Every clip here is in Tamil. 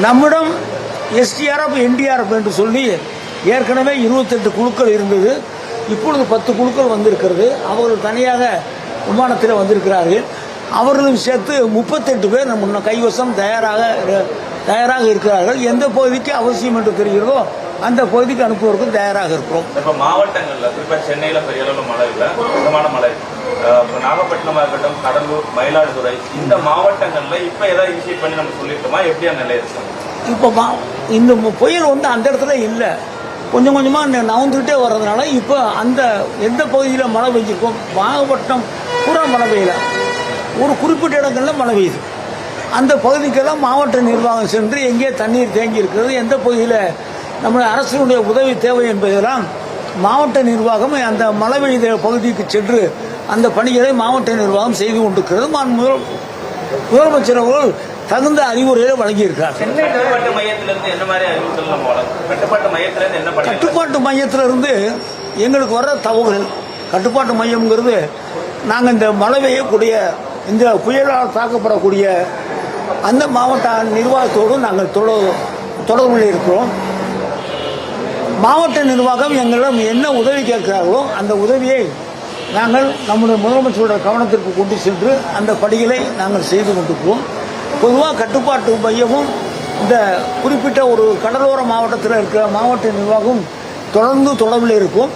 நம்மிடம் எஸ்டிஆர்எஃப் என்டிஆர்எஃப் என்று சொல்லி ஏற்கனவே இருபத்தெட்டு குழுக்கள் இருந்தது. இப்பொழுது பத்து குழுக்கள் வந்திருக்கிறது. அவர்கள் தனியாக விமானத்தில் வந்திருக்கிறார்கள். அவர்களும் சேர்த்து முப்பத்தெட்டு பேர் நம்ம கைவசம் தயாராக தயாராக இருக்கிறார்கள். எந்த பகுதிக்கு அவசியம் என்று தெரிகிறதோ அந்த பகுதிக்கு அனுப்புவதற்கு தயாராக இருக்கிறோம். இப்ப மாவட்டங்கள்ல குறிப்பா சென்னையில பெரிய அளவுல மழை இல்ல மிதமான மழை அஹ் இப்ப நாகப்பட்டினமா இருக்கட்டும் கடலூர் மயிலாடுதுறை இந்த மாவட்டங்கள்ல இப்ப ஏதாவது இனிஷியேட் பண்ணி நம்ம சொல்லிட்டோமா எப்படி அந்த நிலை இருக்கு? இப்போ மா- இந்த புயல் வந்து அந்த இடத்துல இல்லை. கொஞ்சம் கொஞ்சமாக நவுந்துக்கிட்டே வர்றதுனால இப்போ அந்த எந்த பகுதியில் மழை பெஞ்சிருக்கோம் நாகப்பட்டினம் பூரா மழை பெய்யல. ஒரு குறிப்பிட்ட இடங்கள்ல மழை பெய்யுது. அந்த பகுதிக்கெல்லாம் மாவட்ட நிர்வாகம் சென்று எங்கே தண்ணீர் தேங்கி இருக்கிறது எந்த பகுதியில் நம்ம அரசினுடைய உதவி தேவை என்பதெல்லாம் மாவட்ட நிர்வாகம் அந்த பெய்த பகுதிக்கு சென்று அந்த பணிகளை மாவட்ட நிர்வாகம் செய்து கொண்டிருக்கிறது. முதல் முதலமைச்சர் அவர்கள் தகுந்த அறிவுரையை வழங்கியிருக்கிறார். கட்டுப்பாட்டு மையத்திலிருந்து எங்களுக்கு வர்ற தகவல் கட்டுப்பாட்டு மையம்ங்கிறது நாங்கள் இந்த மழை பெய்யக்கூடிய இந்த புயலால் தாக்கப்படக்கூடிய அந்த மாவட்ட நிர்வாகத்தோடு நாங்கள் தொட- தொடர்பில் இருக்கிறோம். மாவட்ட நிர்வாகம் எங்களிடம் என்ன உதவி கேட்கிறார்களோ அந்த உதவியை நாங்கள் நம்முடைய முதலமைச்சருடைய கவனத்திற்கு கொண்டு சென்று அந்த பணிகளை நாங்கள் செய்து கொண்டிருக்கிறோம். பொதுவாக கட்டுப்பாட்டு மையமும் இந்த குறிப்பிட்ட ஒரு கடலோர மாவட்டத்தில் இருக்கிற மாவட்ட நிர்வாகம் தொடர்ந்து தொடர்பில் இருக்கும்.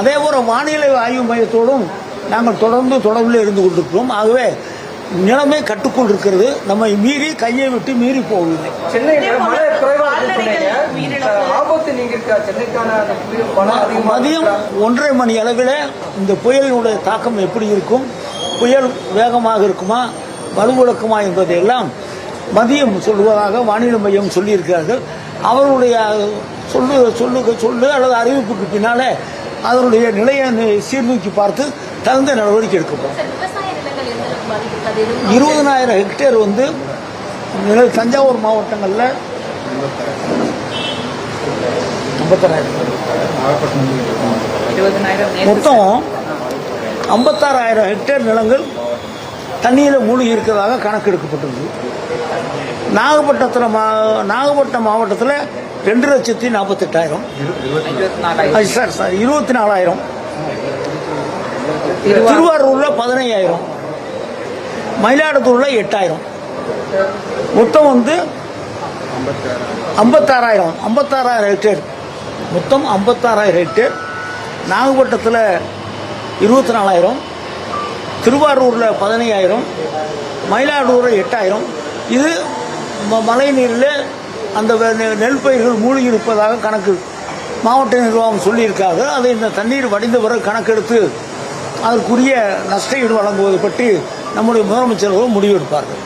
அதே போல வானிலை ஆய்வு மையத்தோடும் நாங்கள் தொடர்ந்து தொடர்பில் இருந்து கொண்டிருக்கிறோம். ஆகவே நிலைமை கட்டுக்குள் இருக்கிறது நம்மை மீறி கையை விட்டு மீறி அதிகமா மதியம்? ஒன்றரை மணி அளவில் இந்த புயலினுடைய தாக்கம் எப்படி இருக்கும்? புயல் வேகமாக இருக்குமா? வலுவிழக்குமா என்பதையெல்லாம் மதியம் சொல்வதாக வானிலை மையம் சொல்லியிருக்கிறார்கள். அவருடைய சொல்லு சொல்லு சொல்லு அல்லது அறிவிப்புக்கு பின்னாலே அதனுடைய நிலையை சீர்தூக்கி பார்த்து தகுந்த நடவடிக்கை எடுக்கப்படும். இருபதனாயிரம் ஹெக்டேர் வந்து நில- தஞ்சாவூர் மாவட்டங்களில் ஐம்பத்தாறாயிரம். மொத்தம் ஐம்பத்தாறாயிரம் ஹெக்டேர் நிலங்கள் தண்ணியில் மூழ்கி இருக்கிறதாக கணக்கெடுக்கப்பட்டது நாகப்பட்டினத்தில் மா நாகப்பட்டினம் மாவட்டத்தில் ரெண்டு லட்சத்தி நாற்பத்தெட்டாயிரம் சார் சார் இருபத்தி நாலாயிரம். திருவாரூரில் பதினையாயிரம். மயிலாடுதுறையில் எட்டாயிரம். மொத்தம் வந்து ஐம்பத்தாறாயிரம். ஐம்பத்தாறாயிரம் ஹெக்டேர் மொத்தம் ஐம்பத்தாறாயிரம் ஹெக்டேர் நாகப்பட்டினத்தில் இருபத்தி நாலாயிரம் திருவாரூரில் பதினையாயிரம். மயிலாடுதுறை எட்டாயிரம். இது ம- மழை நீரில் அந்த நெல் பயிர்கள் மூழ்கி இருப்பதாக கணக்கு மாவட்ட நிர்வாகம் சொல்லியிருக்காங்க. அதை இந்த தண்ணீர் வடிந்த பிறகு கணக்கெடுத்து அதற்குரிய நஷ்ட ஈடு வழங்குவது பற்றி நம்முடைய முதலமைச்சர்களும் முடிவெடுப்பார்கள்